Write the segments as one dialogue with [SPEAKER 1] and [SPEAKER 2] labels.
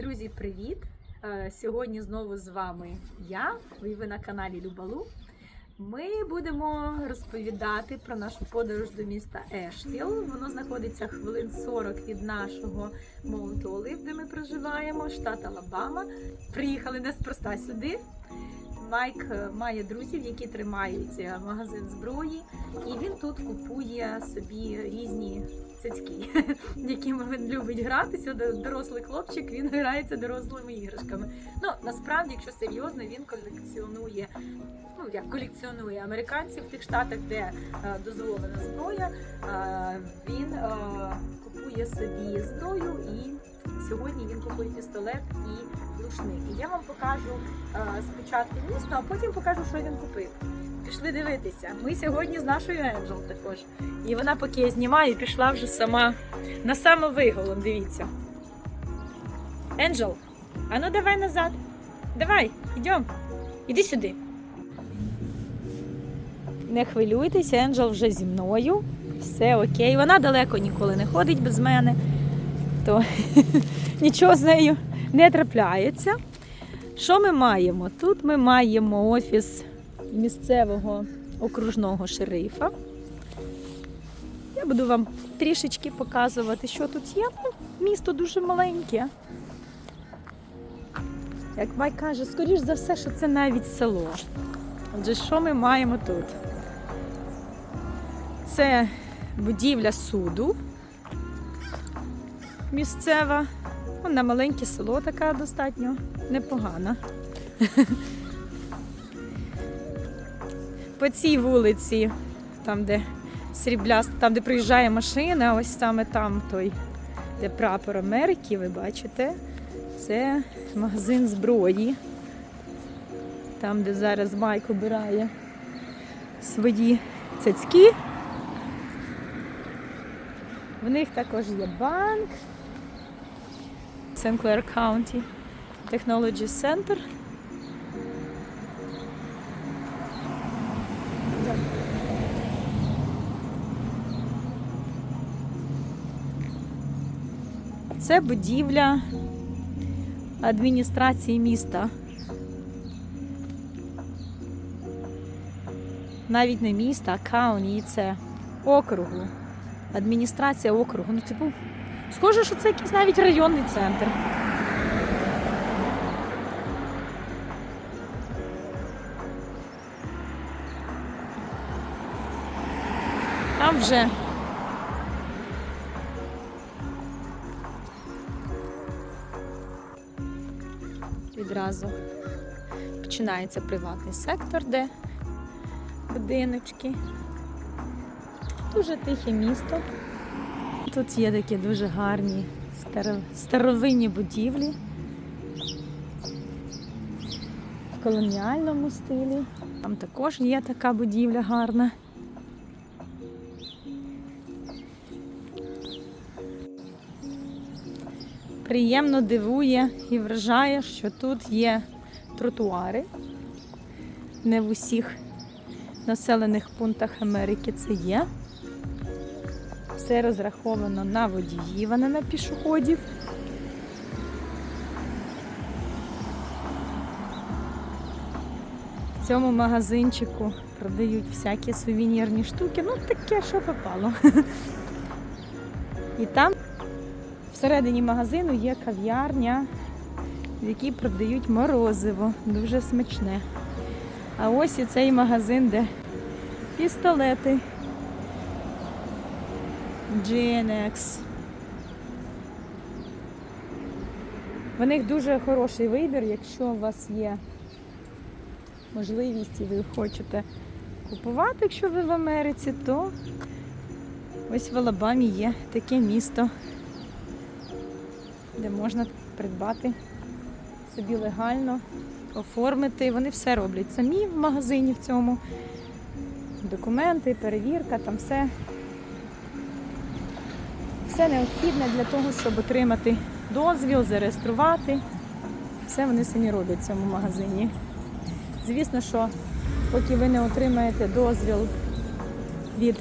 [SPEAKER 1] Друзі, привіт! Е, Сьогодні знову з вами я, і ви на каналі Любалу. Ми будемо розповідати про нашу подорож до міста Ешвіл. Воно знаходиться хвилин 40 від нашого Маунт Олив, де ми проживаємо, штат Алабама. Приїхали неспроста сюди. Майк е, має друзів, які тримають е, магазин зброї, і він тут купує собі різні цицьки, якими він любить гратися. Дорослий хлопчик він грається дорослими іграшками. Ну насправді, якщо серйозно, він колекціонує. Ну як колекціонує американців в тих штатах, де е, дозволена зброя. Е, він е, купує собі зброю і. Сьогодні він купує пістолет і глушник. Я вам покажу е, спочатку місто, а потім покажу, що він купив. Пішли дивитися. Ми сьогодні з нашою Енджел також. І вона, поки я знімаю, пішла вже сама на самовиголон, дивіться. Енджел, а ну давай назад. Давай, йдемо. Іди сюди. Не хвилюйтеся, Енджел вже зі мною. Все окей. Вона далеко ніколи не ходить без мене, то нічого з нею не трапляється. Що ми маємо? Тут ми маємо офіс місцевого окружного шерифа. Я буду вам трішечки показувати, що тут є. Ну, місто дуже маленьке. Як Майк каже, скоріш за все, що це навіть село. Отже, що ми маємо тут? Це будівля суду місцева. Вона маленьке село така достатньо непогана. По цій вулиці, там, де срібляста, там, де приїжджає машина, ось саме там той, де прапор Америки, ви бачите, це магазин зброї. Там, де зараз Майк обирає свої цицьки. В них також є банк. Clair County Technology Center. Це будівля адміністрації міста. Навіть не міста, а кауні, це округу. Адміністрація округу. Ну, типу, схоже, що це якийсь навіть районний центр. Там вже відразу починається приватний сектор, де будиночки. Дуже тихе місто. Тут є такі дуже гарні старовинні будівлі в колоніальному стилі. Там також є така будівля гарна. Приємно дивує і вражає, що тут є тротуари. Не в усіх населених пунктах Америки це є. Все розраховано на водіїв, а не на пішоходів. В цьому магазинчику продають всякі сувенірні штуки. Ну, таке, що попало. І там всередині магазину є кав'ярня, в якій продають морозиво. Дуже смачне. А ось і цей магазин, де пістолети. GNX. В них дуже хороший вибір, якщо у вас є можливість і ви хочете купувати, якщо ви в Америці, то ось в Алабамі є таке місто, де можна придбати собі легально, оформити. Вони все роблять самі в магазині в цьому. Документи, перевірка, там все все необхідне для того, щоб отримати дозвіл, зареєструвати. Все вони самі роблять в цьому магазині. Звісно, що поки ви не отримаєте дозвіл від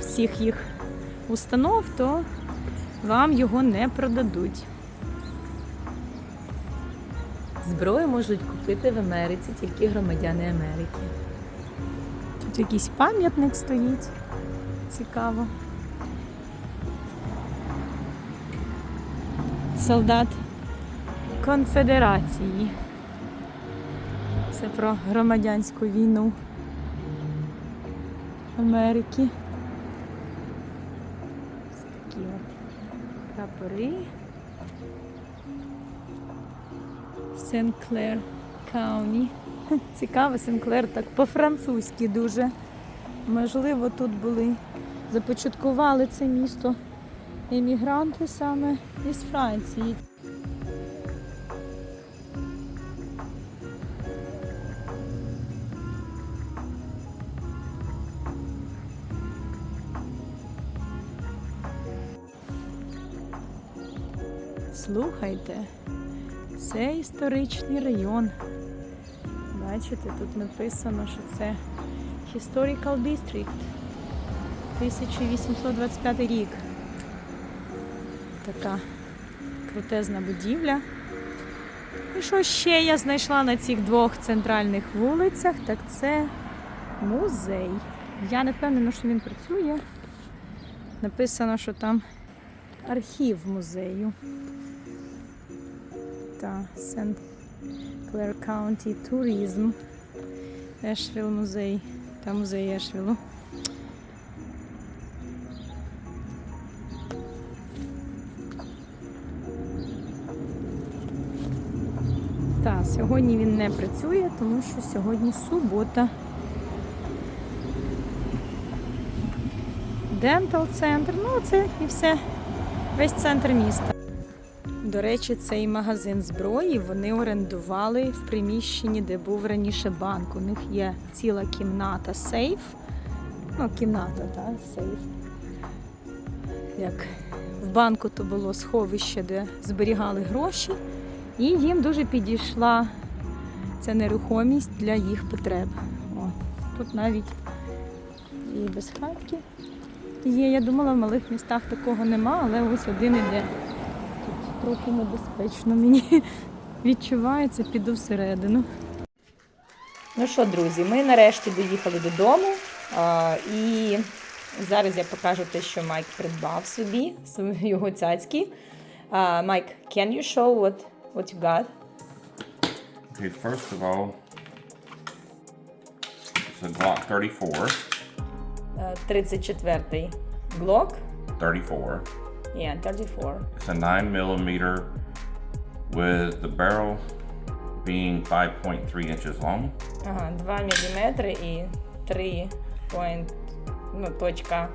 [SPEAKER 1] всіх їх установ, то вам його не продадуть. Зброю можуть купити в Америці тільки громадяни Америки. Тут якийсь пам'ятник стоїть. Цікаво. Солдат Конфедерації. Це про громадянську війну Америки. Ось такі от прапори. Сен-Клер Кауні. Цікаво, Сен-Клер так по-французьки дуже. Можливо, тут були, започаткували це місто емігранти саме із Франції. Слухайте, це історичний район. Бачите, тут написано, що це Historical District. 1825 рік. Така крутезна будівля. І що ще я знайшла на цих двох центральних вулицях, так це музей. Я не впевнена, що він працює. Написано, що там архів музею. Та Сент Клер County Tourism. Ешвіл музей. Та музей Ешвілу. Так, сьогодні він не працює, тому що сьогодні субота. Дентал центр, ну це і все. Весь центр міста. До речі, цей магазин зброї вони орендували в приміщенні, де був раніше банк. У них є ціла кімната сейф. Ну, кімната, так, сейф. Як в банку то було сховище, де зберігали гроші. І їм дуже підійшла ця нерухомість для їх потреб. О, тут навіть і безхатки є. Я думала, в малих містах такого нема, але ось один іде. Тут трохи небезпечно мені відчувається, піду всередину. Ну що, друзі, ми нарешті доїхали додому. А, і зараз я покажу те, що Майк придбав собі, його цяцькі. Майк, can you show what, what you got?
[SPEAKER 2] Okay, first of all, it's a Glock 34.
[SPEAKER 1] Е, 34-й Glock.
[SPEAKER 2] 34.
[SPEAKER 1] Yeah, 34.
[SPEAKER 2] It's a 9 millimeter with the barrel being 5.3 inches long.
[SPEAKER 1] Ага, 2 мм і 3 point, ну, точка,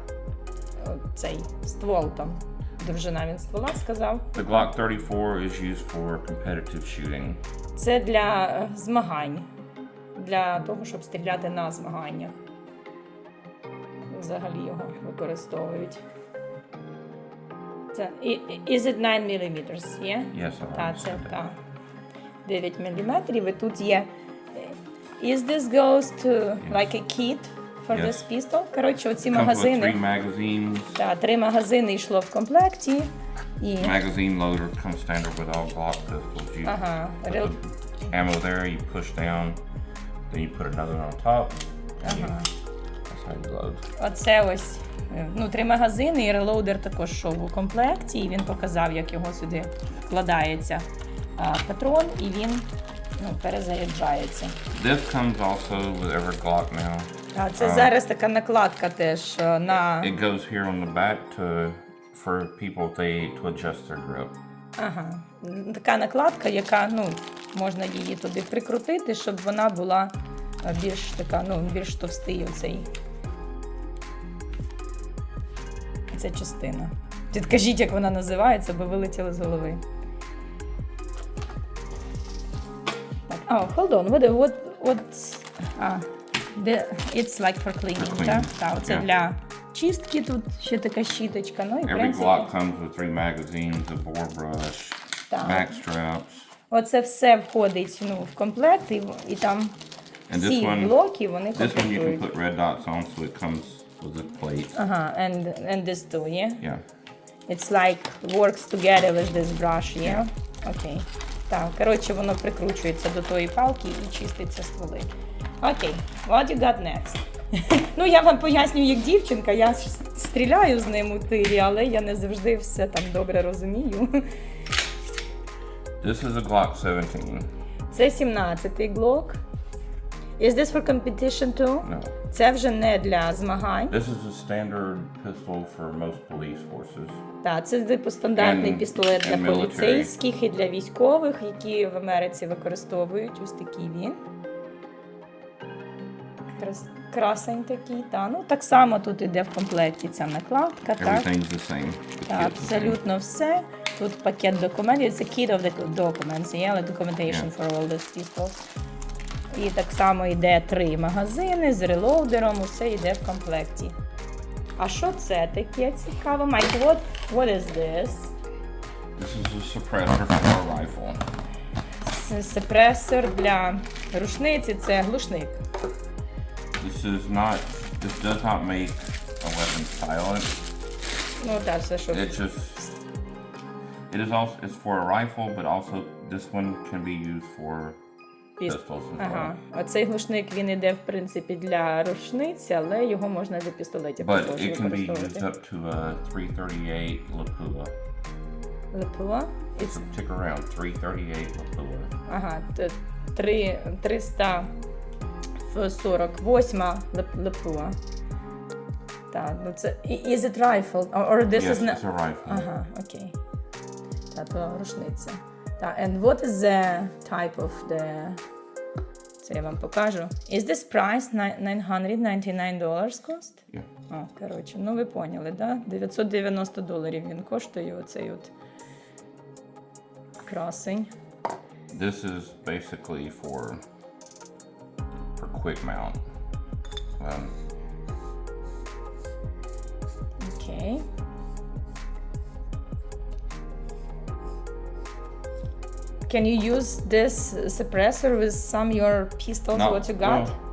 [SPEAKER 1] о, цей ствол там. Довжина він ствола сказав.
[SPEAKER 2] The Glock 34 is used for competitive shooting.
[SPEAKER 1] Це для е, змагань, для того, щоб стріляти на змаганнях. Взагалі його використовують. Це is it 9 mm, yeah?
[SPEAKER 2] Yes,
[SPEAKER 1] Та, це та 9 мм. І тут є. е, Is this goes to yes. like a kit for
[SPEAKER 2] Yes.
[SPEAKER 1] this pistol? Коротше, оці магазини.
[SPEAKER 2] magazines.
[SPEAKER 1] Та, три магазини йшло в комплекті. І
[SPEAKER 2] Magazine loader comes standard with all Glock pistols. You
[SPEAKER 1] ага,
[SPEAKER 2] put the ammo there, you push down, then you put another one on top.
[SPEAKER 1] Ага.
[SPEAKER 2] you.
[SPEAKER 1] Оце ось е, ну, три магазини, і релоудер також йшов у комплекті, і він показав, як його сюди вкладається а, патрон, і він ну, перезаряджається.
[SPEAKER 2] This comes also with every Glock now.
[SPEAKER 1] А це
[SPEAKER 2] А.
[SPEAKER 1] зараз така накладка теж е, на
[SPEAKER 2] It goes here on the back to for people they to adjust their grip.
[SPEAKER 1] ага, така накладка, яка ну, можна її туди прикрутити, щоб вона була е, більш така, ну, більш товстий оцей. Ця частина. Підкажіть, як вона називається, бо вилетіли з голови. Так, oh, hold on. What, what, what's, а, the, it's like for cleaning,
[SPEAKER 2] For cleaning,
[SPEAKER 1] так? Так,
[SPEAKER 2] yeah.
[SPEAKER 1] для чистки тут ще така щіточка. Ну і в
[SPEAKER 2] Every
[SPEAKER 1] принципі,
[SPEAKER 2] Glock comes with three magazines, a bore brush,
[SPEAKER 1] Так.
[SPEAKER 2] back straps,
[SPEAKER 1] оце все входить ну, в комплект, і, і там
[SPEAKER 2] and
[SPEAKER 1] всі
[SPEAKER 2] this one,
[SPEAKER 1] блоки вони
[SPEAKER 2] this one you can
[SPEAKER 1] комплектують.
[SPEAKER 2] put red dots on, so it comes with a plate.
[SPEAKER 1] Ага, and, and this too, yeah?
[SPEAKER 2] Yeah,
[SPEAKER 1] It's like works together with this brush, yeah? Okay. Так, коротше, воно прикручується до тої палки і чиститься стволи. Окей, what you got next? ну, я вам пояснюю як дівчинка, я ж стріляю з ним у тирі, але я не завжди все там добре розумію.
[SPEAKER 2] This is a Glock 17.
[SPEAKER 1] Це 17-й глок. Is this for competition too?
[SPEAKER 2] No.
[SPEAKER 1] Це вже не для змагань.
[SPEAKER 2] This is a standard pistol for most police forces.
[SPEAKER 1] Так, це типу стандартний
[SPEAKER 2] And-
[SPEAKER 1] пістолет для
[SPEAKER 2] military.
[SPEAKER 1] поліцейських і для військових, які в Америці використовують. Ось такий він. Крас... Красень такий, та. Ну, так само тут іде в комплекті ця накладка. Так,
[SPEAKER 2] Everything's the same. The
[SPEAKER 1] так
[SPEAKER 2] kit's the same.
[SPEAKER 1] абсолютно все. Тут пакет документів. Це kit of the documents, є, але documentation
[SPEAKER 2] Yeah.
[SPEAKER 1] for all these pistols. І так само йде три магазини з релоудером, усе йде в комплекті. А що це таке цікаве? Майк, what, what is this?
[SPEAKER 2] This is a suppressor for a rifle.
[SPEAKER 1] Це сепресор для рушниці, це глушник.
[SPEAKER 2] This is not. This does not make a weapon silent.
[SPEAKER 1] Ну так, все що.
[SPEAKER 2] It just. It is also. It's for a rifle, but also this one can be used for
[SPEAKER 1] Піс-
[SPEAKER 2] pistols as
[SPEAKER 1] Ага. Оцей глушник він іде в принципі для рушниці, але його можна для пістолетів
[SPEAKER 2] But it can be used
[SPEAKER 1] використовувати.
[SPEAKER 2] up to a 338 Lapua.
[SPEAKER 1] It's-
[SPEAKER 2] tick around 338 Lapua.
[SPEAKER 1] Ага, т- 348 леп- лепуа. Так, ну це is it rifle? Or, this
[SPEAKER 2] yes,
[SPEAKER 1] is not...
[SPEAKER 2] it's a rifle.
[SPEAKER 1] Ага, окей. Та то рушниця. Так, and what is the type of the... Це я вам покажу. Is this price ni- 999 dollars cost?
[SPEAKER 2] Yeah.
[SPEAKER 1] О, коротше, ну ви поняли, да? 990 доларів він коштує оцей от красень.
[SPEAKER 2] This is basically for for quick mount. Um,
[SPEAKER 1] Окей. Can you use this suppressor with some your pistols
[SPEAKER 2] No,
[SPEAKER 1] what you got?
[SPEAKER 2] well,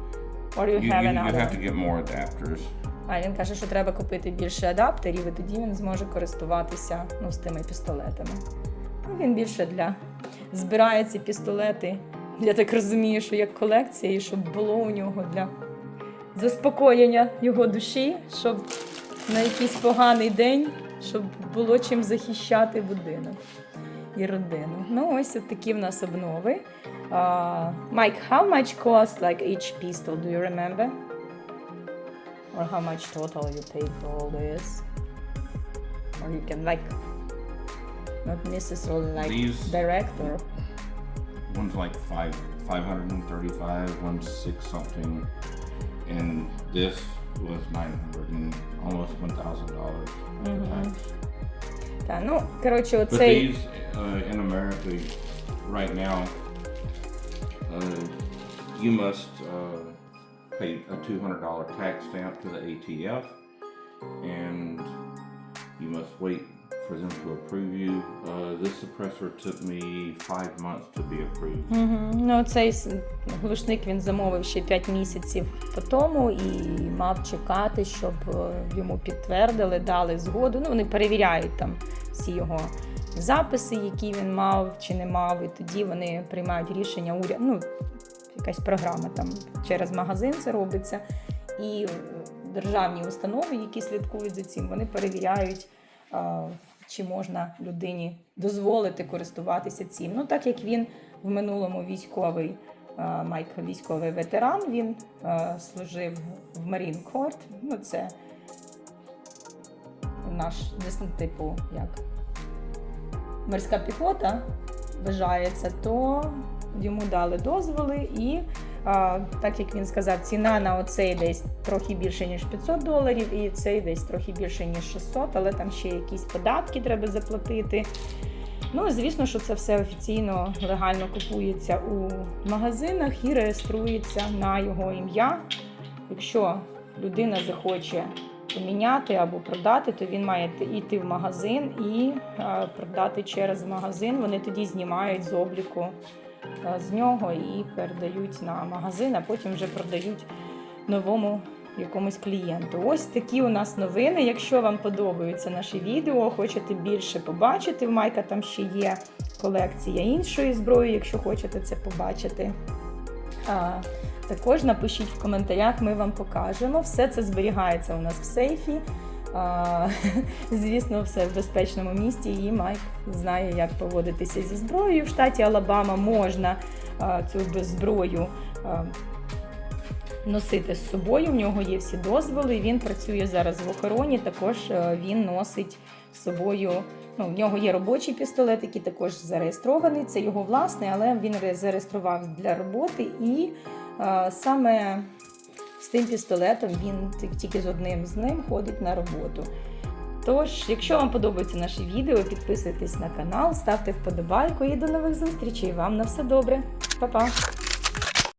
[SPEAKER 1] Or you,
[SPEAKER 2] you,
[SPEAKER 1] have
[SPEAKER 2] you, you have to get more adapters.
[SPEAKER 1] А він каже, що треба купити більше адаптерів, і тоді він зможе користуватися ну, з тими пістолетами. Ну, він більше для збирає ці пістолети. Я так розумію, що як колекція, і щоб було у нього для заспокоєння його душі, щоб на якийсь поганий день, щоб було чим захищати будинок і родину. Ну, ось от такі в нас обнови. Uh, Mike, how much cost like each pistol, do you remember? Or how much total you paid for all this? Or you can like not necessarily like
[SPEAKER 2] These-
[SPEAKER 1] direct or
[SPEAKER 2] One's like five five hundred and thirty-five, one's six something, and this was nine hundred and almost one thousand dollars.
[SPEAKER 1] Та, ну, коротше,
[SPEAKER 2] But
[SPEAKER 1] оцей.
[SPEAKER 2] these uh, in America right now, uh, you must uh, pay a two hundred dollar tax stamp to the ATF, and you must wait for them to approve you. Uh, this suppressor took me five months to be approved.
[SPEAKER 1] Мгм. Ну, цей глушник він замовив ще 5 місяців по тому і мав чекати, щоб е, йому підтвердили, дали згоду. Ну, вони перевіряють там всі його записи, які він мав чи не мав, і тоді вони приймають рішення уряд. Ну, якась програма там через магазин це робиться. І е, державні установи, які слідкують за цим, вони перевіряють. а, Чи можна людині дозволити користуватися цим? Ну, так як він в минулому військовий Майк військовий ветеран, він служив в Marine Corps, Ну, це наш ну, типу, як морська піхота вважається, то йому дали дозволи і. Так як він сказав, ціна на оцей десь трохи більше, ніж 500 доларів, і цей десь трохи більше, ніж 600, але там ще якісь податки треба заплатити. Ну, звісно, що це все офіційно легально купується у магазинах і реєструється на його ім'я. Якщо людина захоче поміняти або продати, то він має йти в магазин і продати через магазин. Вони тоді знімають з обліку з нього і передають на магазин, а потім вже продають новому якомусь клієнту. Ось такі у нас новини. Якщо вам подобаються наші відео, хочете більше побачити, в Майка там ще є колекція іншої зброї, якщо хочете це побачити. Також напишіть в коментарях, ми вам покажемо. Все це зберігається у нас в сейфі. А, звісно, все в безпечному місці. І Майк знає, як поводитися зі зброєю. В штаті Алабама можна а, цю зброю а, носити з собою. В нього є всі дозволи. Він працює зараз в охороні. Також він носить з собою. Ну, в нього є робочий пістолет, який також зареєстрований. Це його власний, але він зареєстрував для роботи і е, саме з тим пістолетом він тільки з одним з ним ходить на роботу. Тож, якщо вам подобається наше відео, підписуйтесь на канал, ставте вподобайку і до нових зустрічей. Вам на все добре. Па-па!